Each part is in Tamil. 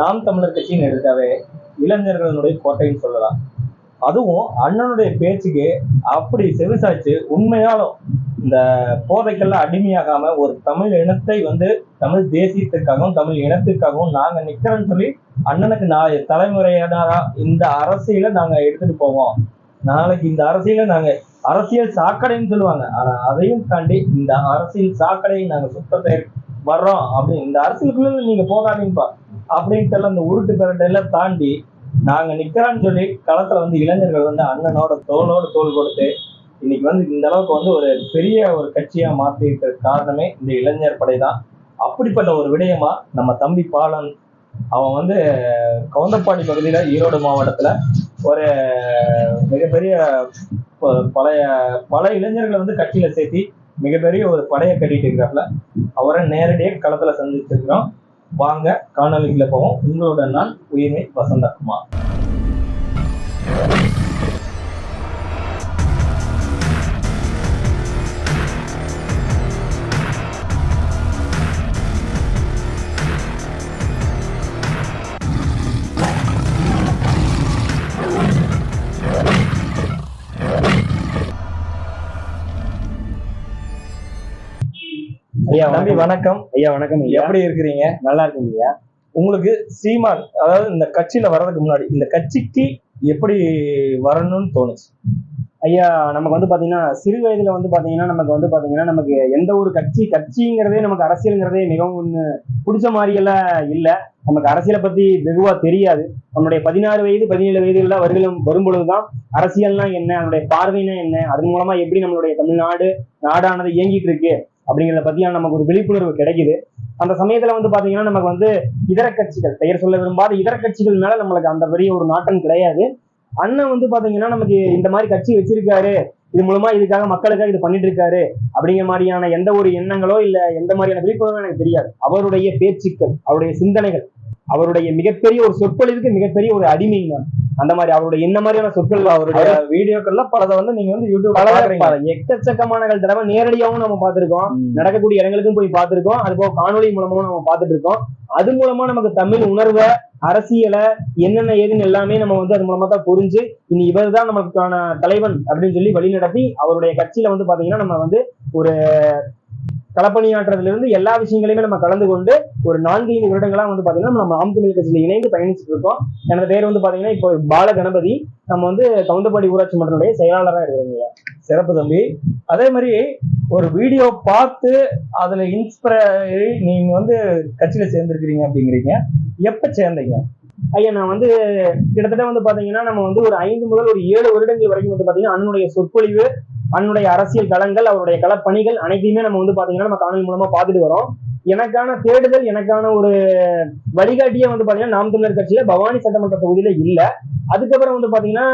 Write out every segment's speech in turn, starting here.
நாம் தமிழர் கட்சின்னு எடுத்தாவே இளைஞர்களுடைய கோட்டைன்னு சொல்லலாம். அதுவும் அண்ணனுடைய பேச்சுக்கு அப்படி செவிசாய்ச்சு உண்மையாலும் இந்த போதைக்கெல்லாம் அடிமையாகாம ஒரு தமிழ் இனத்தை வந்து தமிழ் தேசியத்துக்காகவும் தமிழ் இனத்துக்காகவும் நாங்க நிக்கிறோம்னு சொல்லி அண்ணனுக்கு நாளைய தலைமுறையினரா இந்த அரசியல நாங்க எடுத்துட்டு போவோம். நாளைக்கு இந்த அரசியல நாங்க அரசியல் சாக்கடைன்னு சொல்லுவாங்க. ஆனா அதையும் தாண்டி இந்த அரசியல் சாக்கடையை நாங்க சுத்தத்தை வர்றோம். அப்படின்னு இந்த அரசியலுக்குள்ள நீங்க போகாதீங்கப்பா. அப்படின்ட்டு அந்த உருட்டு பிரட்டையெல்லாம் தாண்டி நாங்க நிக்கிறோம்னு சொல்லி களத்துல வந்து இளைஞர்கள் வந்து அண்ணனோட தோளோட தோள் கொடுத்து இன்னைக்கு வந்து இந்த அளவுக்கு வந்து ஒரு பெரிய ஒரு கட்சியா மாத்தி இருக்கிற காரணமே இந்த இளைஞர் படை தான் அப்படிப்பட்ட ஒரு விடயமா நம்ம தம்பி பாலன் அவன் வந்து கவுந்தப்பாடி பகுதியில ஈரோடு மாவட்டத்துல ஒரு மிகப்பெரிய பழைய பல இளைஞர்களை வந்து கட்சியில சேர்த்தி மிகப்பெரிய ஒரு படையை கட்டிட்டு இருக்கிறாப்ல அவரை நேரடியாக களத்துல சந்திச்சிருக்கிறோம். வாங்க காணொலிகளை போவோம். உங்களோட நான் உயிர்மை வசந்தகுமார். தம்பி வணக்கம். ஐயா வணக்கம் எப்படி இருக்கிறீங்க? நல்லா இருக்குங்க ஐயா. உங்களுக்கு சீமான் அதாவது இந்த கட்சியில வர்றதுக்கு முன்னாடி இந்த கட்சிக்கு எப்படி வரணும்னு தோணுச்சு? ஐயா நமக்கு வந்து பாத்தீங்கன்னா சிறு வயதுல வந்து பாத்தீங்கன்னா நமக்கு வந்து பாத்தீங்கன்னா நமக்கு எந்த ஒரு கட்சி கட்சிங்கிறதே நமக்கு அரசியல்ங்கிறதே மிகவும் ஒண்ணு பிடிச்ச மாதிரியெல்லாம் இல்ல. நமக்கு அரசியலை பத்தி வெகுவா தெரியாது. நம்மளுடைய பதினாறு வயது பதினேழு வயதுல வருகளும் வரும்பொழுதுதான் அரசியல்னா என்ன அதனுடைய பார்வைனா என்ன அதன் மூலமா எப்படி நம்மளுடைய தமிழ்நாடு நாடானது இயங்கிட்டு இருக்கு. அப்படிங்கிறத பத்தியான நமக்கு ஒரு விழிப்புணர்வு கிடைக்குது. அந்த சமயத்துல வந்து பாத்தீங்கன்னா நமக்கு வந்து இதர கட்சிகள் பெயர் சொல்ல விரும்பாத இதர கட்சிகள் மேல நம்மளுக்கு அந்த பெரிய ஒரு நாட்டம் கிடையாது. அண்ணன் வந்து பாத்தீங்கன்னா நமக்கு இந்த மாதிரி கட்சி வச்சிருக்காரு. இது மூலமா இதுக்காக மக்களுக்காக இது பண்ணிட்டு இருக்காரு அப்படிங்கிற மாதிரியான எந்த ஒரு எண்ணங்களோ இல்ல எந்த மாதிரியான விழிப்புணர்வு எனக்கு தெரியாது. அவருடைய பேச்சுக்கள் அவருடைய சிந்தனைகள் அவருடைய மிகப்பெரிய ஒரு சொற்பொழிவுக்கு மிகப்பெரிய ஒரு அடிமை நான் அந்த மாதிரி அவருடைய என்ன மாதிரியான சொற்கள் அவருடைய வீடியோக்கள்ல பலதை வந்து நீங்க வந்து யூடியூப் பல எக்கச்சக்கமான தடவை நேரடியாகவும் நம்ம பார்த்திருக்கோம். நடக்கக்கூடிய இடங்களுக்கும் போய் பார்த்திருக்கோம். அது போக காணொலி மூலமாவும் நம்ம பார்த்துட்டு இருக்கோம் அது மூலமா நமக்கு தமிழ் உணர்வை அரசியலை என்னென்ன ஏதுன்னு எல்லாமே நம்ம வந்து அது மூலமா தான் புரிஞ்சு இனி இவர் தான் நமக்கான தலைவன் அப்படின்னு சொல்லி வழிநடத்தி அவருடைய கட்சியில வந்து பாத்தீங்கன்னா நம்ம வந்து ஒரு களப்பணியாற்றுறதுல இருந்து எல்லா விஷயங்களையுமே நம்ம கலந்து கொண்டு ஒரு நான்கு ஐந்து வருடங்களா வந்து பார்த்தீங்கன்னா நம்ம ஆம் தமிழ் கட்சியில இணைந்து பயணிச்சுட்டு இருக்கோம். எனது பேர் வந்து பாத்தீங்கன்னா இப்போ பால கணபதி. நம்ம வந்து கவுந்தப்பாடி ஊராட்சி மன்றனுடைய செயலாளராக இருக்கிறோங்க சிறப்பு தம்பி. அதே மாதிரி ஒரு வீடியோ பார்த்து அதுல இன்ஸ்பிரை நீங்க வந்து கட்சியில சேர்ந்திருக்கிறீங்க அப்படிங்கிறீங்க. எப்ப சேர்ந்தீங்க? ஐயா நான் வந்து கிட்டத்தட்ட வந்து பாத்தீங்கன்னா நம்ம வந்து ஒரு ஐந்து முதல் ஒரு ஏழு வருடங்கள் வரைக்கும் வந்து பாத்தீங்கன்னா அண்ணனுடைய சொற்பொழிவு அன்னுடைய அரசியல் களங்கள் அவருடைய களப்பணிகள் அனைத்தையுமே நம்ம வந்து பாத்தீங்கன்னா நம்ம காணொலி மூலமா பார்த்துட்டு வரோம். எனக்கான தேடுதல் எனக்கான ஒரு வழிகாட்டியே வந்து பாத்தீங்கன்னா நாம் தமிழர் கட்சியில பவானி சட்டமன்ற தொகுதியில இல்ல. அதுக்கப்புறம் வந்து பாத்தீங்கன்னா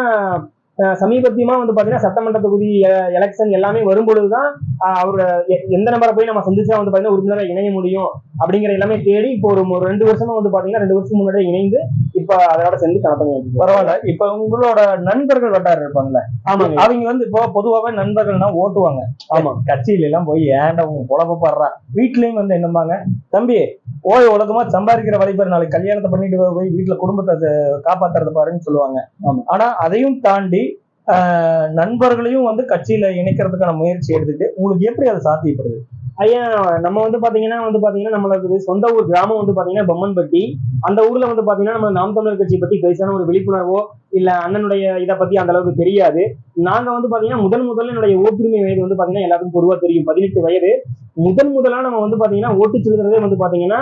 சமீபத்தியமா வந்து பாத்தீங்கன்னா சட்டமன்ற தொகுதி எலெக்ஷன் எல்லாமே வரும்பொழுதுதான் அஹ், அவரோட எ- எந்த நம்பரை போய் நம்ம சந்திச்சா வந்து பாத்தீங்கன்னா உறுப்பினரை இணைய முடியும் அப்படிங்கிற எல்லாமே தேடி இப்போ ஒரு ஒரு ரெண்டு வருஷமா வந்து பாத்தீங்கன்னா ரெண்டு வருஷம் முன்னாடி இணைந்து இப்ப அதோட சேர்ந்து கணப்பணி பரவாயில்ல. இப்ப உங்களோட நண்பர்கள் வட்டாரம் இருப்பாங்கல்ல ஆமாங்க. அவங்க வந்து இப்போ பொதுவாகவே நண்பர்கள்னா ஓட்டுவாங்க. ஆமா. கட்சியில எல்லாம் போய் ஏன்டா உன் புலப்படுறா வீட்லயும் வந்து என்னம்பாங்க தம்பி ஓய் உலகமா சம்பாதிக்கிற வழிபாரு நாளைக்கு கல்யாணத்தை பண்ணிட்டு போய் வீட்டுல குடும்பத்தை காப்பாத்துறது பாருன்னு சொல்லுவாங்க. ஆமா. ஆனா அதையும் தாண்டி நண்பர்களையும் வந்து கட்சியில இணைக்கிறதுக்கான முயற்சி எடுத்துட்டு உங்களுக்கு எப்படி அது சாத்தியப்படுது? ஐயா நம்ம வந்து பாத்தீங்கன்னா வந்து பாத்தீங்கன்னா நம்மளுக்கு சொந்த ஊர் கிராமம் வந்து பாத்தீங்கன்னா பொம்மன்பட்டி. அந்த ஊர்ல வந்து பாத்தீங்கன்னா நம்ம நாம் தமிழர் கட்சி பத்தி பெருசான ஒரு விழிப்புணர்வோ இல்ல அண்ணனுடைய இதை பத்தி அந்த அளவுக்கு தெரியாது. நாங்க வந்து பாத்தீங்கன்னா முதல் முதல்ல என்னுடைய ஓட்டுரிமை வயது வந்து பாத்தீங்கன்னா எல்லாத்துக்கும் பொதுவா தெரியும். பதினெட்டு வயது. முதல் முதலா நம்ம வந்து பாத்தீங்கன்னா ஓட்டு செலுத்துறதே வந்து பாத்தீங்கன்னா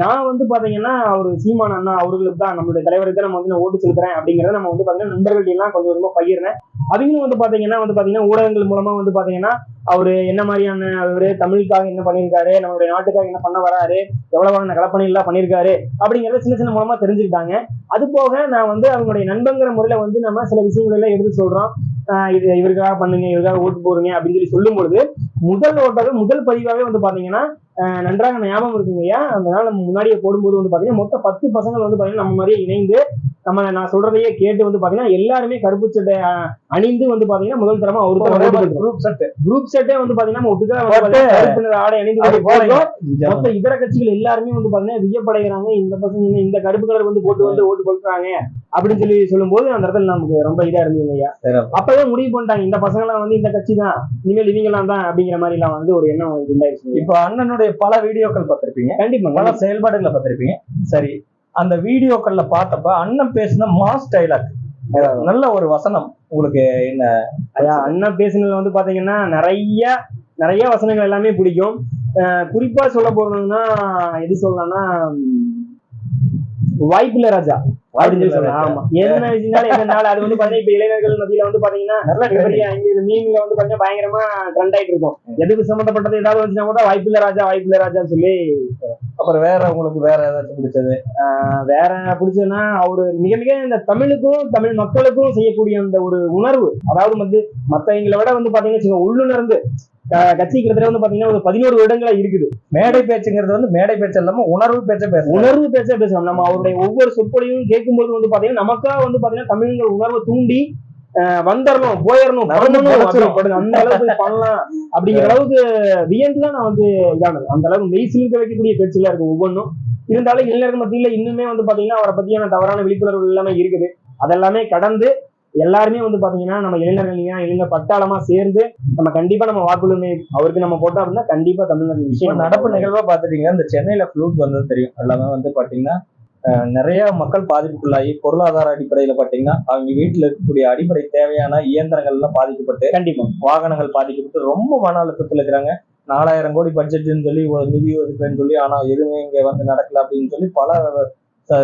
நான் வந்து பாத்தீங்கன்னா அவர் சீமான அண்ணா அவர்களுக்கு தான் நம்மளுடைய தலைவருக்கு தான் நம்ம வந்து நான் ஓட்டு செலுத்துறேன் அப்படிங்கறத நம்ம வந்து பாத்தீங்கன்னா நண்பர்கள் எல்லாம் கொஞ்சம் கொஞ்சமா பகிர்றேன். அவங்களும் வந்து பாத்தீங்கன்னா வந்து பாத்தீங்கன்னா ஊடகங்கள் மூலமா வந்து பாத்தீங்கன்னா அவரு என்ன மாதிரியான அவரு தமிழுக்காக என்ன பண்ணியிருக்காரு நம்மளுடைய நாட்டுக்காக என்ன பண்ண வராரு எவ்வளவான கலப்பணிகள்லாம் எல்லாம் பண்ணியிருக்காரு அப்படிங்கறத சின்ன சின்ன மூலமா தெரிஞ்சுக்கிட்டாங்க. அது போக நான் வந்து அவங்களுடைய நண்பங்கிற முறையில வந்து நம்ம சில விஷயங்கள் எல்லாம் எடுத்து சொல்றோம். ஆஹ் இது இவருக்காக பண்ணுங்க இவருக்காக ஓட்டு போடுங்க அப்படின்னு சொல்லி சொல்லும் பொழுது முதல் ஓட்டாவே முதல் பதிவாகவே வந்து பாத்தீங்கன்னா நன்றாக ஞாபகம் இருக்குங்க ஐயா அதனால நம்ம முன்னாடியே போடும்போது வந்து பாத்தீங்கன்னா மொத்தம் பத்து பசங்கள் வந்து பாத்தீங்கன்னா நம்ம மாதிரியே இணைந்து நம்ம நான் சொல்றதையே கேட்டு வந்து பாத்தீங்கன்னா எல்லாருமே கருப்பு சட்டை அணிந்து வந்து பாத்தீங்கன்னா முதல் தரமா ஒரே group set. குரூப் செட்டே வந்து பாத்தீங்கன்னா ஒட்டுக்கா ஆடை அணிந்து. மொத்த இதர கட்சிகள் எல்லாருமே வந்து பாத்தீங்கன்னா வியப்படைகிறாங்க. இந்த பசங்க இந்த கருப்பு கலர் வந்து போட்டு வந்து ஓட்டு போட்டுறாங்க அப்படின்னு சொல்லி சொல்லும்போது அந்த இடத்துல நமக்கு ரொம்ப இதா இருந்தது ஐயா. அப்பவே முடிவு பண்ணிட்டாங்க. இந்த பசங்க எல்லாம் வந்து இந்த கட்சி தான். இனிமேல் இவங்கலாம் தான் அப்படிங்கிற மாதிரி எல்லாம் வந்து ஒரு எண்ணம் உண்டாயிருச்சு. இப்போ அண்ணனுடைய பல வீடியோக்கள் பார்த்திருப்பீங்க. கண்டிப்பா பல செயல்பாடுகளை பார்த்திருப்பீங்க. சரி அந்த வீடியோக்கள்ல பார்த்தப்ப அண்ணன் பேசின மாஸ் டைலாக் நல்ல ஒரு வசனம். உங்களுக்கு என்ன? ஐயா அண்ணா பேசுனதுல வந்து பாத்தீங்கன்னா நிறைய நிறைய வசனங்கள் எல்லாமே பிடிக்கும். குறிப்பா சொல்ல போறோம்னா எது சொல்லலாம்னா வாய்ப்பில்ல ராஜா. ஆமா. என்ன விஷயம்னாலும் என்னனால அது வந்து பாத்தீங்கன்னா இப்ப இளைஞர்கள் மத்தியில வந்து பாத்தீங்கன்னா பெரிய மீன்ல வந்து பாத்தீங்கன்னா பயங்கரமா ட்ரெண்ட் ஆயிட்டு இருக்கும். எதுக்கு சம்பந்தப்பட்டது? ஏதாவது வந்துச்சுன்னா கூட வாய்ப்பில்ல ராஜா வாய்ப்பில்ல ராஜான்னு சொல்லி அப்புறம் வேற உங்களுக்கு வேற ஏதாச்சும் பிடிச்சது? வேற பிடிச்சதுன்னா அவரு மிக மிக இந்த தமிழுக்கும் தமிழ் மக்களுக்கும் செய்யக்கூடிய அந்த ஒரு உணர்வு. அதாவது வந்து மத்தவங்களை விட வந்து பாத்தீங்கன்னா உள்ளுணர்ந்து க- கட்சி கிட்டத்தட்ட வந்து பாத்தீங்கன்னா ஒரு பதினோரு வருடங்களா இருக்குது. மேடை பேச்சுங்கிறது வந்து மேடை பேச்சு இல்லாம உணர்வு பேச்ச பேசணும் உணர்வு பேச பேசலாம் நம்ம அவருடைய ஒவ்வொரு சொற்பொழிவும் கேட்கும்போது வந்து பாத்தீங்கன்னா நமக்கா வந்து பாத்தீங்கன்னா தமிழ்ங்கிற உணர்வை தூண்டி வந்துடணும் போயிடணும் அந்த அளவுக்கு பண்ணலாம். அப்படிங்கிற அளவுக்கு வியந்து தான் நான் வந்து இதானது. அந்த அளவுக்கு மெய் சிலிர்க்க வைக்கக்கூடிய பேச்சுகளா இருக்கு ஒவ்வொன்றும். இருந்தாலும் இளைஞர்கள் மத்தியில இன்னுமே வந்து பாத்தீங்கன்னா அவரை பத்தியான தவறான விழிப்புணர்வு எல்லாமே இருக்குது. அதெல்லாமே கடந்து எல்லாருமே வந்து பாத்தீங்கன்னா நம்ம இளைஞர்கள் இல்லையா, இளைஞர் பட்டாளமா சேர்ந்து நம்ம கண்டிப்பா நம்ம வாக்குரிமை அவருக்கு நம்ம போட்டோம் அப்படின்னா கண்டிப்பா தமிழ்நாடு விஷயம் நடப்பு நிகழ்வா பாத்துட்டீங்க இந்த சென்னையில ஃப்ளூட் வந்தது தெரியும். எல்லாமே வந்து பாத்தீங்கன்னா நிறைய மக்கள் பாதிப்புக்குள்ளாகி பொருளாதார அடிப்படையில பாத்தீங்கன்னா அவங்க வீட்டுல இருக்கக்கூடிய அடிப்படை தேவையான இயந்திரங்கள் எல்லாம் பாதிக்கப்பட்டு கண்டிப்பா. வாகனங்கள் பாதிக்கப்பட்டு ரொம்ப மன அழுத்தத்துல இருக்கிறாங்க. நாலாயிரம் கோடி பட்ஜெட்னு சொல்லி ஒரு நிதி ஒதுக்குறேன்னு சொல்லி ஆனா எதுவுமே இங்க வந்து நடக்கல அப்படின்னு சொல்லி பல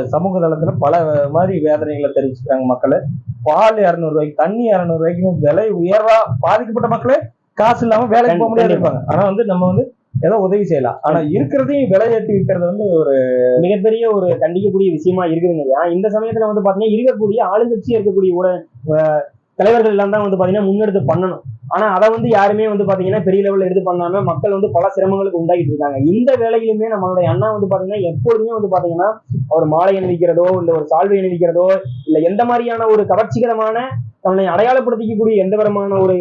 சமூக தளத்துல பல மாதிரி வேதனைகளை தெரிவிச்சுக்கிறாங்க மக்கள். பால் இரநூறு ரூபாய்க்கு தண்ணி இரநூறு ரூபாய்க்கு விலை உயர்வா பாதிக்கப்பட்ட மக்களே காசு இல்லாம வேலைக்கு போக முடியாது இருப்பாங்க ஆனா வந்து நம்ம வந்து ஏதோ உதவி செய்யலாம். ஆனா இருக்கிறதையும் விலை ஏற்றி விற்கிறது வந்து ஒரு மிகப்பெரிய ஒரு கண்டிக்கக்கூடிய விஷயமா இருக்குதுங்க. இந்த சமயத்துல வந்து பாத்தீங்கன்னா இருக்கக்கூடிய ஆளுங்கட்சியா இருக்கக்கூடிய ஊட அஹ் தலைவர்கள் எல்லாம் தான் வந்து பாத்தீங்கன்னா முன்னெடுத்து பண்ணணும். ஆனா அதை வந்து யாருமே வந்து பாத்தீங்கன்னா பெரிய லெவல்ல எடுத்து பண்ணாம மக்கள் வந்து பல சிரமங்களுக்கு உண்டாகிட்டு இருக்காங்க. இந்த வேலையிலுமே நம்மளுடைய அண்ணா வந்து பாத்தீங்கன்னா எப்பொழுதுமே வந்து பாத்தீங்கன்னா ஒரு மாலை அணிவிக்கிறதோ இல்ல ஒரு சால்வை அணிவிக்கிறதோ இல்ல எந்த மாதிரியான ஒரு கவர்ச்சிகரமான தன்னை அடையாளப்படுத்திக்கக்கூடிய எந்த விதமான ஒரு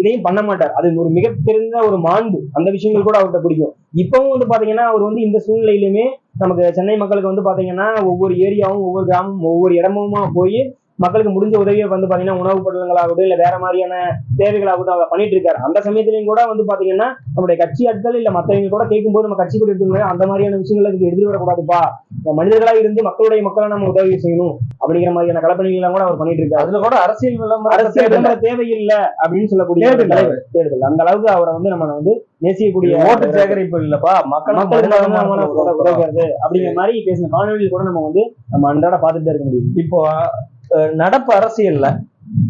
இதையும் பண்ண மாட்டார். அது ஒரு மிகப்பெருந்த ஒரு மாண்பு. அந்த விஷயங்கள் கூட அவர்கிட்ட பிடிக்கும். இப்பவும் வந்து பாத்தீங்கன்னா அவர் வந்து இந்த சூழ்நிலையிலுமே நமக்கு சென்னை மக்களுக்கு வந்து பாத்தீங்கன்னா ஒவ்வொரு ஏரியாவும் ஒவ்வொரு கிராமமும் ஒவ்வொரு இடமுமா போய் மக்களுக்கு முடிஞ்ச உதவியை வந்து பாத்தீங்கன்னா உணவுப் பொருட்களாகட்டும் இல்ல வேற மாதிரியான தேவைகளாகட்டும் அவர் பண்ணிட்டு இருக்காரு அந்த சமயத்திலையும் கூட வந்து பாத்தீங்கன்னா நம்முடைய கட்சி ஆட்கள் இல்ல மத்தவங்க கூட கேட்கும்போது நம்ம கட்சி கூட எடுத்துக்கணும் அந்த மாதிரியான விஷயங்களுக்கு எடுத்துட்டு வரக்கூடாதுப்பா. மனிதர்களா இருந்து மக்களுடைய மக்களை நம்ம உதவி செய்யணும் அப்படிங்கிற மாதிரியான கலப்பணிகள் எல்லாம் கூட அவர் பண்ணிட்டு இருக்காரு அதுல கூட அரசியல் விளம்பரம் அரசியல் விளம்பர தேவையில்லை அப்படின்னு சொல்லக்கூடிய. தேடுதல் அந்த அளவுக்கு அவரை வந்து நம்ம வந்து நேசிக்கக்கூடிய ஓட்டு சேகரிப்பு இல்லப்பா. மக்கள் உதவுறது அப்படிங்கிற மாதிரி பேசின காணொலியில் கூட நம்ம வந்து நம்ம அன்றாட பார்த்துட்டு இருக்க முடியும். இப்போ நடப்பு அரசியல்ல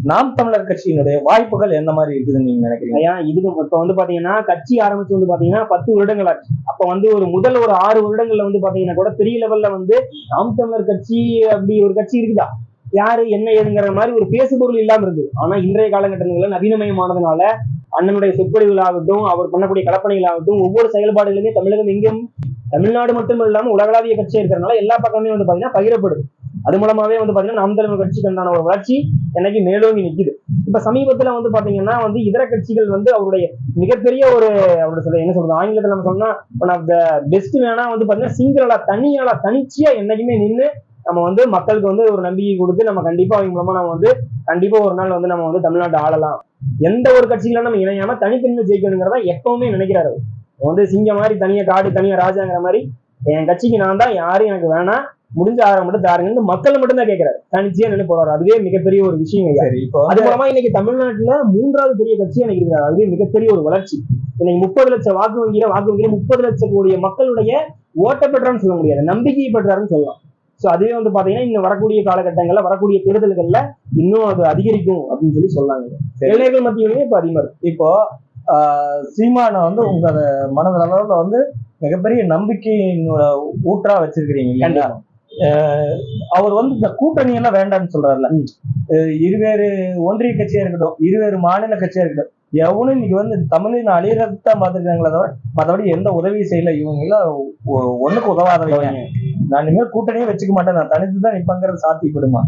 நாம் தமிழர் கட்சியினுடைய வாய்ப்புகள் எந்த மாதிரி இருக்குதுன்னு நீங்க நினைக்கிறீங்க? ஏன் இதுக்கு இப்ப வந்து பாத்தீங்கன்னா கட்சி ஆரம்பிச்சு வந்து பாத்தீங்கன்னா பத்து வருடங்கள் ஆச்சு. அப்ப வந்து ஒரு முதல் ஒரு ஆறு வருடங்கள்ல வந்து பாத்தீங்கன்னா கூட பெரிய லெவல்ல வந்து நாம் தமிழர் கட்சி அப்படி ஒரு கட்சி இருக்குதா? யாரு என்ன ஏதுங்கிற மாதிரி ஒரு பேசுபொருள் இல்லாம இருந்தது. ஆனா இன்றைய காலகட்டங்களில் நவீனமயமானதுனால அண்ணனுடைய சொற்பொழிவுகளாகட்டும் அவர் பண்ணக்கூடிய கலப்பனைகளாகட்டும் ஒவ்வொரு செயல்பாடுகளுமே தமிழகம் எங்கும் தமிழ்நாடு மட்டும் இல்லாம உலகளாவிய கட்சியா இருக்கிறதுனால எல்லா பக்கமே வந்து பாத்தீங்கன்னா பகிரப்படுது. அது மூலமாவே வந்து பாத்தீங்கன்னா நாம் தமிழர் கட்சிக்கு ஒரு வளர்ச்சி என்னைக்கு மேலோங்கி நிக்குது. இப்ப சமீபத்துல வந்து பாத்தீங்கன்னா வந்து இதர கட்சிகள் வந்து அவருடைய மிகப்பெரிய ஒரு அவருடைய சொல்ல என்ன சொல்றது ஆங்கிலத்துல நம்ம சொன்னா ஒன் ஆஃப் த பெஸ்ட் வேணா வந்து பாத்தீங்கன்னா சிங்கிளா தனியாளா தனிச்சியா என்னைக்குமே நின்று நம்ம வந்து மக்களுக்கு வந்து ஒரு நம்பிக்கை கொடுத்து நம்ம கண்டிப்பா அவங்க மூலமா நம்ம வந்து கண்டிப்பா ஒரு நாள் வந்து நம்ம வந்து தமிழ்நாட்டை ஆளலாம். எந்த ஒரு கட்சிகளும் நம்ம இணையாம தனித்தன்மை ஜெயிக்கணுங்கிறத எப்பவுமே நினைக்கிறாரு. வந்து சிங்கம் மாதிரி தனியா காடு தனியா ராஜாங்கிற மாதிரி என் கட்சிக்கு நான் தான் யாரும் எனக்கு வேணாம். முடிஞ்ச ஆரம் மட்டும் தாருங்கன்னு மக்கள் மட்டும் தான் கேட்கிறாரு தனிச்சையா நின்று போறாரு. அதுவே மிகப்பெரிய ஒரு விஷயம் ஐயா இப்போ அது மூலமா இன்னைக்கு தமிழ்நாட்டுல மூன்றாவது பெரிய கட்சி எனக்கு இருக்கிறார் அதுவே மிகப்பெரிய ஒரு வளர்ச்சி. இன்னைக்கு முப்பது லட்சம் வாக்கு வங்கியில வாக்கு வங்கியில முப்பது லட்சம் கோடிய மக்களுடைய ஓட்ட பெற்றான்னு சொல்ல முடியாது. நம்பிக்கையை பெற்றாருன்னு சொல்லலாம். சோ அதுவே வந்து பாத்தீங்கன்னா இன்னும் வரக்கூடிய காலகட்டங்கள்ல வரக்கூடிய தேர்தல்கள்ல இன்னும் அது அதிகரிக்கும் அப்படின்னு சொல்லி சொல்லாங்க. இளைஞர்கள் மத்தியிலுமே இப்ப அதிகமா இருக்கு. இப்போ ஆஹ், சீமானை வந்து உங்க மனதளவுல வந்து மிகப்பெரிய நம்பிக்கையின் ஊற்றா வச்சிருக்கிறீங்க இல்லைங்களா? அவர் வந்து இந்த கூட்டணி எல்லாம் வேண்டாம்னு சொல்றாருல இருவேறு ஒன்றிய கட்சியா இருக்கட்டும் இருவேறு மாநில கட்சியா இருக்கட்டும் எவனும் இன்னைக்கு வந்து தமிழின் அழியறதான் பார்த்துருக்காங்களே தவிர மற்றபடி எந்த உதவியும் செய்யல. இவங்க எல்லாம் ஒண்ணுக்கு உதவாதவங்க. நான் இனிமேல் கூட்டணியே வச்சுக்க மாட்டேன். நான் தனித்து தான் நிப்பங்கிறது சாத்தியப்படுமா?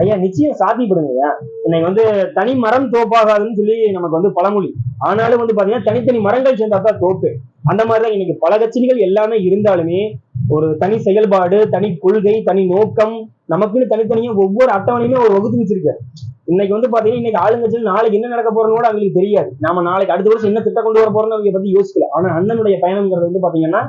ஐயா நிச்சயம் சாத்தியப்படுங்க இன்னைக்கு வந்து தனி மரம் தோப்பாகாதுன்னு சொல்லி நமக்கு வந்து பழமொழி. ஆனாலும் வந்து பாத்தீங்கன்னா தனித்தனி மரங்கள் சேர்ந்தா தான் தோப்பு. அந்த மாதிரிதான் இன்னைக்கு பல கட்சிகள் எல்லாமே இருந்தாலுமே ஒரு தனி செயல்பாடு தனி கொள்கை தனி நோக்கம் நமக்குன்னு தனித்தனியா ஒவ்வொரு அட்டவணையுமே ஒரு வகுத்து வச்சிருக்காரு. இன்னைக்கு வந்து பாத்தீங்கன்னா இன்னைக்கு ஆளுங்கட்சியில் நாளைக்கு என்ன நடக்க போறோம்னு கூட அவங்களுக்கு தெரியாது. நாம நாளைக்கு அடுத்த வருஷம் என்ன திட்டம் கொண்டு வர போறோம்னு அவங்க பத்தி யோசிக்கல. ஆனா அண்ணனுடைய பயணம்ங்கிறது வந்து பாத்தீங்கன்னா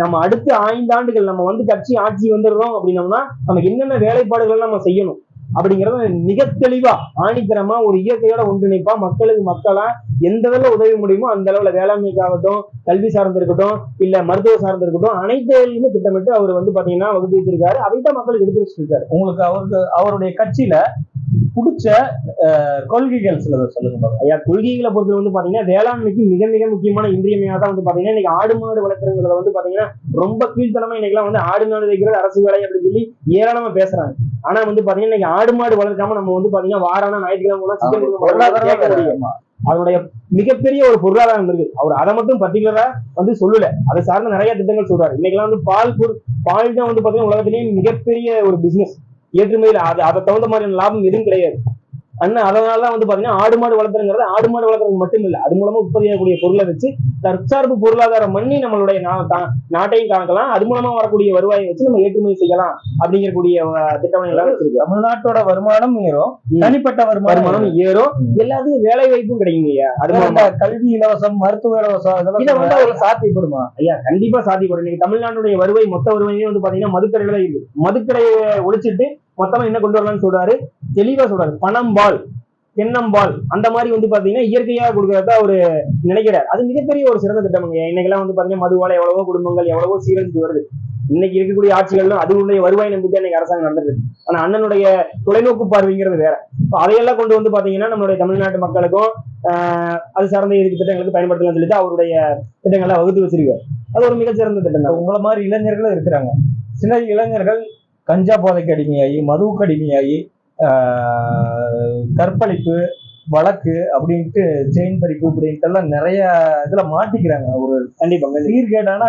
நம்ம அடுத்த ஐந்தாண்டுகள் நம்ம வந்து கட்சி ஆட்சி வந்துடுறோம் அப்படின்னம்னா நமக்கு என்னென்ன வேலைப்பாடுகள் நம்ம செய்யணும் அப்படிங்கறத மிக தெளிவா ஆணித்தரமா ஒரு இயற்கையோட ஒன்றிணைப்பா மக்களுக்கு மக்களா எந்த அளவுல உதவி முடியுமோ அந்த அளவுல வேளாண்மைக்காகட்டும் கல்வி சார்ந்து இருக்கட்டும் இல்ல மருத்துவ சார்ந்து இருக்கட்டும் அனைத்தையுமே திட்டமிட்டு அவர் வந்து பாத்தீங்கன்னா வகுத்து வச்சிருக்காரு. அதைத்தான் மக்களுக்கு எடுத்து வச்சிருக்காரு. உங்களுக்கு அவருக்கு அவருடைய கட்சியில பிடிச்ச கொள்கைகள் சிலதை சொல்லுங்க. ஐயா கொள்கைகளை பொறுத்தவரை வந்து பாத்தீங்கன்னா வேளாண்மைக்கு மிக மிக முக்கியமான இன்றியமையாதான் வந்து பாத்தீங்கன்னா இன்னைக்கு ஆடு மாடு வளர்க்குறதுல வந்து பாத்தீங்கன்னா ரொம்ப கீழ்த்தனமா இன்னைக்கெல்லாம் வந்து ஆடு மாடு வைக்கிறது அரசு வேலை அப்படின்னு சொல்லி ஏராளமா பேசுறாங்க. ஆனா வந்து பாத்தீங்கன்னா இன்னைக்கு ஆடு மாடு வளர்க்காம நம்ம வந்து பாத்தீங்கன்னா வாரான ஞாயிற்றுக்கிழமை சிக்கன் அதனுடைய மிகப்பெரிய ஒரு பொருளாதாரம் இருக்கு அவர் அதை மட்டும் பர்டிகுலரா வந்து சொல்லல. அதை சார்ந்த நிறைய திட்டங்கள் சொல்றாரு. இன்னைக்கெல்லாம் வந்து பால் பொருள் பால் தான் வந்து பாத்தீங்கன்னா உலகத்திலேயே மிகப்பெரிய ஒரு பிசினஸ் ஏற்றுமதியில் அது அதை தகுந்த மாதிரியான லாபம் எதுவும் கிடையாது. அண்ணன் அதனால தான் வந்து பாத்தீங்கன்னா ஆடு மாடு வளர்த்துறங்கிறது ஆடு மாடு வளர்க்குறது மட்டும் இல்லை அது மூலமா உற்பத்தி ஆகக்கூடிய பொருளை வச்சு தற்சார்பு பொருளாதாரம் பண்ணி நம்மளுடைய நாட்டையும் காக்கலாம் அது மூலமா வரக்கூடிய வருவாயை வச்சு நம்ம ஏற்றுமதி செய்யலாம் அப்படிங்கக்கூடிய திட்டவணைகளாக வச்சிருக்கு தமிழ்நாட்டோட வருமானம் ஏறும். தனிப்பட்ட வருமானம் ஏறும். எல்லாத்துக்கும் வேலை வாய்ப்பும் கிடைக்குங்க ஐயா. அது கல்வி இலவசம் மருத்துவ இலவசம் இதை இதெல்லாம் வந்து வந்து சாத்தியப்படுமா? ஐயா கண்டிப்பா சாத்தியப்படும். இன்னைக்கு தமிழ்நாட்டுடைய வருவாய் மொத்த வருவாயே வந்து பாத்தீங்கன்னா மதுக்கடையில இருக்கு. மதுக்கடையை ஒழிச்சிட்டு மொத்தமா என்ன கொண்டு வரலாம்னு சொல்றாரு? தெளிவா சொல்றாரு. பணம்பால் தென்னம்பால் அந்த மாதிரி வந்து பாத்தீங்கன்னா இயற்கையா கொடுக்கறதா அவரு நினைக்கிறார். அது மிகப்பெரிய ஒரு சிறந்த திட்டமுங்க இன்னைக்கெல்லாம் வந்து பாத்தீங்கன்னா மதுவால எவ்வளவோ குடும்பங்கள் எவ்வளவோ சீரழிஞ்சு வருது. இன்னைக்கு இருக்கக்கூடிய ஆட்சிகள்லாம் அதுடைய வருவாய் நம்பிக்கை இன்னைக்கு அரசாங்கம் நடந்துருக்கு ஆனா அண்ணனுடைய தொலைநோக்கு பார்வைங்கிறது வேற. அதையெல்லாம் கொண்டு வந்து பாத்தீங்கன்னா நம்மளுடைய தமிழ்நாட்டு மக்களுக்கும் ஆஹ் அது சார்ந்த இதுக்கு திட்டங்களுக்கு பயன்படுத்தலாம் சொல்லிட்டு அவருடைய திட்டங்களை வகுத்து வச்சிருக்காரு. அது ஒரு மிகச்சிறந்த திட்டம் தான். உங்களை மாதிரி இளைஞர்களும் இருக்கிறாங்க. சில இளைஞர்கள் கஞ்சா போதைக்கு அடிமையாகி மதுவுக்கு அடிமையாகி கற்பழிப்பு வழக்கு அப்படின்ட்டு செயின் பறிப்பு அப்படின்ட்டு எல்லாம் நிறைய இதுல மாட்டிக்கிறாங்க. ஒரு கண்டிப்பா சீர்கேடான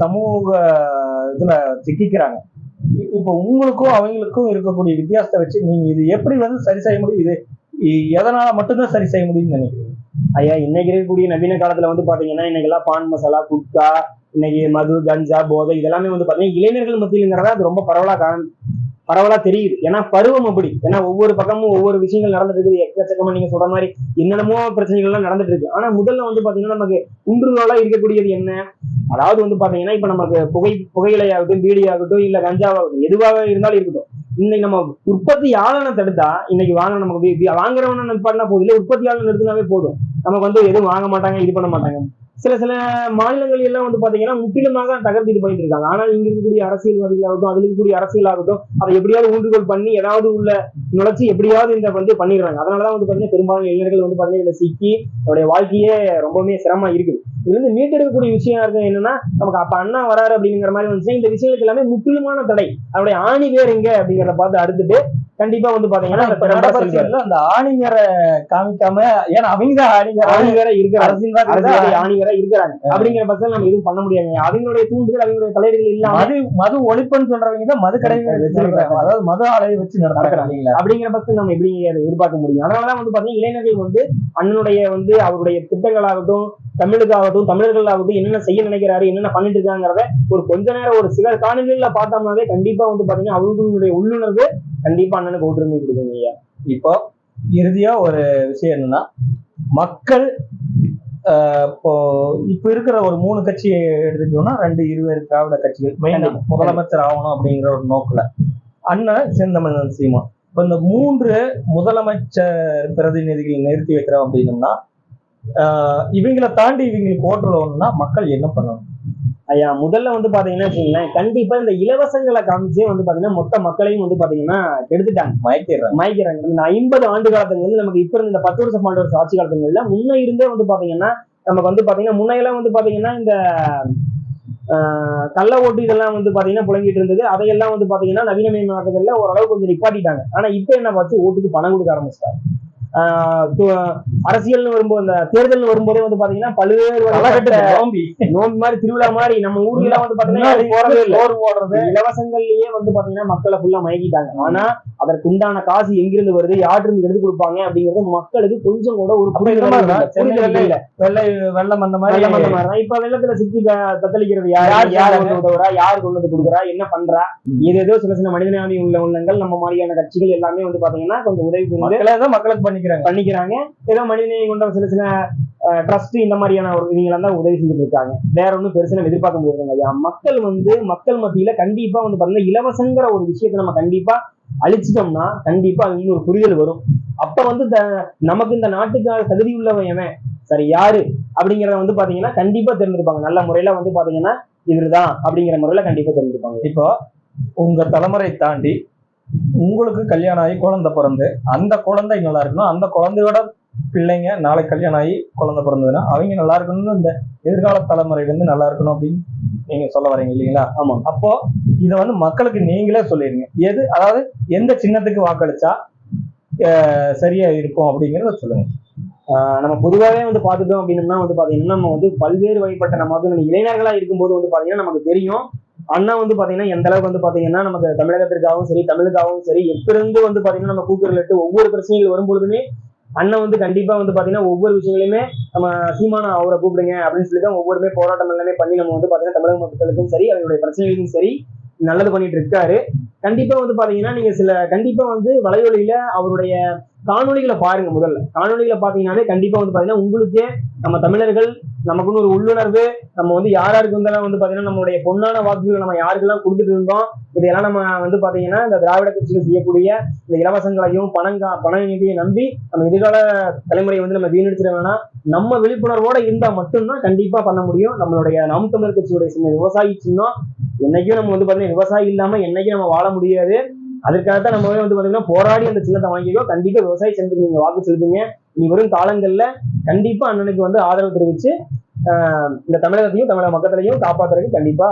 சமூக இதுல சிக்கிக்கிறாங்க இப்போ உங்களுக்கும் அவங்களுக்கும் இருக்கக்கூடிய வித்தியாசத்தை வச்சு நீங்க இது எப்படி வந்து சரி செய்ய முடியும்? இது எதனால மட்டும்தான் சரி செய்ய முடியும்னு நினைக்கிறீங்க? ஐயா இன்னைக்கு இருக்கக்கூடிய நவீன காலத்துல வந்து பாத்தீங்கன்னா இன்னைக்கு எல்லாம் பான் மசாலா குட்கா இன்னைக்கு மது கஞ்சா போதை இதெல்லாமே வந்து பாத்தீங்கன்னா இளைஞர்கள் மத்தியிலுங்கிறதா அது ரொம்ப பரவலா கா பரவலா தெரியுது. ஏன்னா பருவம் அப்படி. ஏன்னா ஒவ்வொரு பக்கமும் ஒவ்வொரு விஷயங்கள் நடந்துட்டு இருக்குது. எக்கச்சக்கமா நீங்க சொல்ற மாதிரி என்னென்னமோ பிரச்சனைகள் எல்லாம் நடந்துட்டு இருக்கு ஆனா முதல்ல வந்து பாத்தீங்கன்னா நமக்கு உண்டுதலா இருக்கக்கூடியது என்ன? அதாவது வந்து பாத்தீங்கன்னா இப்ப நமக்கு புகை புகையிலையாகட்டும் பீடியாகட்டும் இல்ல கஞ்சாவாகட்டும் எதுவாக இருந்தாலும் இருக்கட்டும். இன்னைக்கு நம்ம உற்பத்தியாளனை தடுத்தா இன்னைக்கு வாங்க நமக்கு வாங்குறவன பண்ணா போதும். இல்ல ஆளுநர் நிறுத்தினாவே போதும். நமக்கு வந்து எதுவும் வாங்க மாட்டாங்க இது பண்ண மாட்டாங்க. சில சில மாநிலங்கள் எல்லாம் வந்து பாத்தீங்கன்னா முற்றிலுமாக தகர்த்து இது பண்ணிட்டு இருக்காங்க ஆனால் இங்க இருக்கக்கூடிய அரசியல்வாதிகளாகட்டும் அதுல இருக்கக்கூடிய அரசியலாகட்டும் அதை எப்படியாவது ஊன்றுகோல் பண்ணி ஏதாவது உள்ள நுழைச்சி எப்படியாவது இந்த வந்து பண்ணிடுறாங்க. அதனாலதான் வந்து பாத்தீங்கன்னா பெரும்பாலான இளைஞர்கள் வந்து பாத்தீங்கன்னா இதுல சிக்கி அவருடைய வாழ்க்கையே ரொம்பவுமே சிரமமா இருக்குது. இதுல இருந்து மீட்டெடுக்கக்கூடிய விஷயம் இருக்கு என்னன்னா நமக்கு அப்ப அண்ணா வராரு அப்படிங்கிற மாதிரி வந்துச்சுன்னா இந்த விஷயங்களுக்கு எல்லாமே முற்றிலுமான தடை. அவருடைய ஆணி வேறு எங்க அப்படிங்கிறத பார்த்து அடுத்துட்டு கண்டிப்பா வந்து பாத்தீங்கன்னா அந்த ஆணிங்கரை காமிக்காம ஏன்னா அவங்க தான் ஆணிங்கர. ஆணி வேற இருக்கிறாங்க. அரசியல்வாதி அரசியல் ஆணி வேற இருக்கிறாங்க அப்படிங்கிற பட்சத்தில் நம்ம எதுவும் பண்ண முடியாது. அவங்களுடைய தூண்டுதல் அவங்களுடைய தலையீடுகள் இல்லாம மது மது ஒழிப்புன்னு சொல்றவங்க தான் மது கடைகள் வச்சு நடத்துறாங்க. அதாவது மது ஆலையை வச்சு நடத்துறாங்க. இல்லைங்களா அப்படிங்கிற பட்சத்தில் நம்ம எப்படி எதிர்பார்க்க முடியும்? அதனாலதான் வந்து பாத்தீங்கன்னா இளைஞர்கள் வந்து அண்ணனுடைய வந்து அவருடைய திட்டங்களாகட்டும் தமிழுக்காகட்டும் தமிழர்களாகட்டும் என்னென்ன செய்ய நினைக்கிறாரு என்னென்ன பண்ணிட்டு இருக்காங்கிறத ஒரு கொஞ்ச நேரம் ஒரு சில காணொலிகள்ல பார்த்தோம்னாவே கண்டிப்பா வந்து பாத்தீங்கன்னா அவர்களுடைய உள்ளுணர்வு கண்டிப்பா அண்ணனுக்கு ஒற்றுமை கொடுக்குங்க ஐயா. இப்போ இறுதியா ஒரு விஷயம் என்னன்னா மக்கள் இப்போ இப்ப இருக்கிற ஒரு மூணு கட்சி எடுத்துக்கிட்டோம்னா ரெண்டு இருவேறு திராவிட கட்சிகள் மெயினா. முதலமைச்சர் ஆகணும் அப்படிங்கிற ஒரு நோக்குல. அண்ணன் செந்தமிழன் சீமா. இப்ப இந்த மூன்று முதலமைச்சர் பிரதிநிதிகள் நிறுத்தி வைக்கிறோம் அப்படின்னம்னா இவங்களை தாண்டி இவங்களுக்கு ஓட்டுறோம்னா மக்கள் என்ன பண்ணணும்? ஐயா முதல்ல வந்து பாத்தீங்கன்னா வச்சுங்களேன் கண்டிப்பா இந்த இலவசங்களை காமிச்சே வந்து பாத்தீங்கன்னா மொத்த மக்களையும் வந்து பாத்தீங்கன்னா எடுத்துட்டாங்க மயக்கிடுறாங்க. மயக்கிறாங்க இந்த ஐம்பது ஆண்டு காலத்துக்கு வந்து நமக்கு இப்ப இருந்த இந்த பத்து வருஷம் பன்னெண்டு வருஷம் ஆட்சி காலத்துங்கள்ல முன்ன இருந்தே வந்து பாத்தீங்கன்னா நமக்கு வந்து பாத்தீங்கன்னா முன்னையெல்லாம் வந்து பாத்தீங்கன்னா இந்த கள்ள ஓட்டு இதெல்லாம் வந்து பாத்தீங்கன்னா புழங்கிட்டு இருந்தது. அதையெல்லாம் வந்து பாத்தீங்கன்னா நவீனமயமாக்குதல்ல ஓரளவு கொஞ்சம் நிப்பாட்டிட்டாங்க. ஆனா இப்ப என்ன பார்த்து ஓட்டுக்கு பணம் கொடுக்க ஆரம்பிச்சிட்டாங்க. அரசியல்னு வரும்போது அந்த தேர்தல் வரும்போதே வந்து பாத்தீங்கன்னா பல்வேறு நோம்பி. நோன்பு மாதிரி திருவிழா மாதிரி நம்ம ஊர்ல வந்து பாத்தீங்கன்னா போடுறது. இலவசங்கள்லயே வந்து பாத்தீங்கன்னா மக்களை ஃபுல்லா மயக்கிட்டாங்க. ஆனா அதற்கு உண்டான காசு எங்கிருந்து வருது இருந்து எடுத்து கொடுப்பாங்க அப்படிங்கிறது மக்களுக்கு கொஞ்சம் கூட ஒரு புரிதல். வெள்ளை வெள்ளம் அந்த மாதிரி வந்த மாதிரி. தான். இப்ப வெள்ளத்துல சிக்கி தத்தளிக்கிறது யார்? யார் உதவுறா யார்? கொண்டு வந்து கொடுக்குறா? என்ன பண்றா? ம். ஏதேதோ சில சில மனிதநாடி உள்ள உள்ளங்கள் நம்ம மாதிரியான கட்சிகள் எல்லாமே வந்து பாத்தீங்கன்னா கொஞ்சம் உதவி மக்களுக்கு பண்ணிக்கிறாங்க. பண்ணிக்கிறாங்க. ஏதோ மனிதநேயம் கொண்ட சில சில ட்ரஸ்ட் இந்த மாதிரியான ஒரு இவங்களாம் தான் உதவி செஞ்சுட்டு இருக்காங்க வேற ஒன்றும் பெருசா நம்ம எதிர்பார்க்க முடியாதுங்க ஐயா. மக்கள் வந்து மக்கள் மத்தியில கண்டிப்பா வந்து பாத்தீங்கன்னா இலவசங்கிற ஒரு விஷயத்தை நம்ம கண்டிப்பா அழிச்சிட்டோம்னா கண்டிப்பா அது ஒரு புரிதல் வரும். அப்ப வந்து நமக்கு இந்த நாட்டுக்கான தகுதி உள்ளவன் எவன்? சரி யாரு? அப்படிங்கறத வந்து பாத்தீங்கன்னா கண்டிப்பா தெரிஞ்சிருப்பாங்க நல்ல முறையில வந்து பாத்தீங்கன்னா இவருதான் அப்படிங்கிற முறையில கண்டிப்பா தெரிஞ்சிருப்பாங்க இப்போ உங்க தலைமுறை தாண்டி உங்களுக்கு கல்யாணம் ஆகி குழந்தை பிறந்து அந்த குழந்தை நல்லா இருக்கணும். அந்த குழந்தையோட பிள்ளைங்க நாளைக்கு கல்யாணம் ஆகி குழந்தை பிறந்ததுன்னா அவங்க நல்லா இருக்கணும்னு இந்த எதிர்கால தலைமுறை வந்து நல்லா இருக்கணும் அப்படின்னு நீங்க சொல்ல வரீங்க இல்லைங்களா? ஆமா. அப்போ இதை வந்து மக்களுக்கு நீங்களே சொல்லிடுங்க. எது அதாவது எந்த சின்னத்துக்கு வாக்களிச்சா சரியா இருக்கும் அப்படிங்கறத சொல்லுங்க. நம்ம பொதுவாகவே வந்து பார்த்துட்டோம் அப்படின்னா வந்து பாத்தீங்கன்னா நம்ம வந்து பல்வேறு வகைப்பட்ட நம்ம வந்து நம்ம இளைஞர்களா இருக்கும்போது வந்து பாத்தீங்கன்னா நமக்கு தெரியும். அண்ணா வந்து பாத்தீங்கன்னா எந்த அளவுக்கு வந்து பாத்தீங்கன்னா நமக்கு தமிழகத்திற்காகவும் சரி தமிழுக்காகவும் சரி எப்பிருந்து வந்து பாத்தீங்கன்னா நம்ம கூக்குரலிட்டு ஒவ்வொரு பிரச்சனைகள் வரும்பொழுதுமே அண்ணன் வந்து கண்டிப்பா வந்து பாத்தீங்கன்னா ஒவ்வொரு விஷயங்களையுமே நம்ம சீமான அவரை கூப்பிடுங்க அப்படின்னு சொல்லி தான் ஒவ்வொருமே போராட்டம் எல்லாமே பண்ணி நம்ம வந்து பாத்தீங்கன்னா தமிழக மக்களுக்கும் சரி அவருடைய பிரச்சனைகளுக்கும் சரி நல்லது பண்ணிட்டு இருக்காரு. கண்டிப்பா வந்து பாத்தீங்கன்னா நீங்க சில கண்டிப்பா வந்து வலைவழியில அவருடைய காணொலிகளை பாருங்க முதல்ல. காணொலிகளை பாத்தீங்கன்னாலே கண்டிப்பா வந்து பாத்தீங்கன்னா உங்களுக்கே நம்ம தமிழர்கள் நமக்குன்னு ஒரு உள்ளுணர்வு நம்ம வந்து யார் யாருக்கு வந்தாலும் வந்து பாத்தீங்கன்னா நம்மளுடைய பொன்னான வாக்குகள் நம்ம யாருக்கெல்லாம் கொடுத்துட்டு இருந்தோம் இதையெல்லாம் நம்ம வந்து பாத்தீங்கன்னா இந்த திராவிட கட்சிகள் செய்யக்கூடிய இந்த இலவசங்களையும் பணங்கா பண நிதியை நம்பி நம்ம எதிர்கால தலைமுறையை வந்து நம்ம வீணடிச்சிட வேணாம். நம்ம விழிப்புணர்வோட இருந்தா மட்டும்தான் கண்டிப்பா பண்ண முடியும். நம்மளுடைய நாம் தமிழர் கட்சியுடைய சின்ன விவசாயி சின்னம் என்னைக்கும் நம்ம வந்து பாத்தீங்கன்னா விவசாயி இல்லாம என்னைக்கும் நம்ம வாழ முடியாது. அதுக்காக தான் நம்ம வந்து பாத்தீங்கன்னா போராடி அந்த சின்னத்தை வாங்கிக்கோ கண்டிப்பா விவசாய சின்னத்துக்கு நீங்க வாக்கு செலுத்துங்க. இனி வரும் காலங்கள்ல கண்டிப்பா அண்ணனுக்கு வந்து ஆதரவு தெரிவிச்சு இந்த தமிழகத்தையும் தமிழக மக்களையும் காப்பாத்துறதுக்கு கண்டிப்பா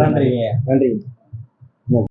நன்றிங்க. நன்றி